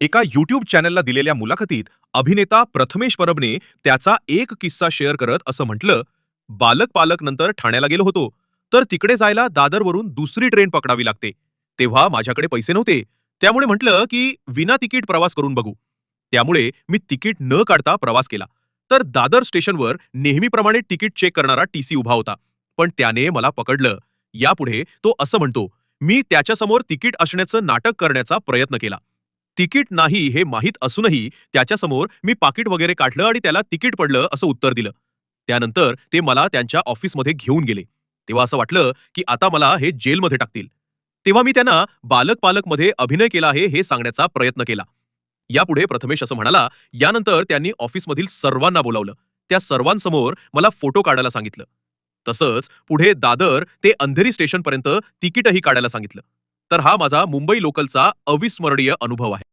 एका युट्यूब चॅनलला दिलेल्या मुलाखतीत अभिनेता प्रथमेश परबने त्याचा एक किस्सा शेअर करत असं म्हटलं बालक पालक नंतर ठाण्याला गेलो होतो तर तिकडे जायला दादरवरून दुसरी ट्रेन पकडावी लागते. तेव्हा माझ्याकडे पैसे नव्हते त्यामुळे म्हटलं की विना तिकीट प्रवास करून बघू. त्यामुळे मी तिकीट न काढता प्रवास केला. तर दादर स्टेशनवर नेहमीप्रमाणे तिकीट चेक करणारा टीसी उभा होता. पण त्याने मला पकडलं. यापुढे तो असं म्हणतो मी त्याच्यासमोर तिकीट असण्याचं नाटक करण्याचा प्रयत्न केला. तिकीट नाही हे माहीत असूनही त्याच्यासमोर मी पाकिट वगैरे काढलं आणि त्याला तिकीट पडलं असं उत्तर दिलं. त्यानंतर ते मला त्यांच्या ऑफिसमध्ये घेऊन गेले. तेव्हा असं वाटलं की आता मला हे जेलमध्ये टाकतील. तेव्हा मी त्यांना बालक पालकमध्ये अभिनय केला आहे हे सांगण्याचा प्रयत्न केला. यापुढे प्रथमेश असं म्हणाला यानंतर त्यांनी ऑफिसमधील सर्वांना बोलावलं. त्या सर्वांसमोर मला फोटो काढायला सांगितलं. तसंच पुढे दादर ते अंधेरी स्टेशनपर्यंत तिकीटही काढायला सांगितलं. तर हा माझा मुंबई लोकलचा अविस्मरणीय अनुभव आहे.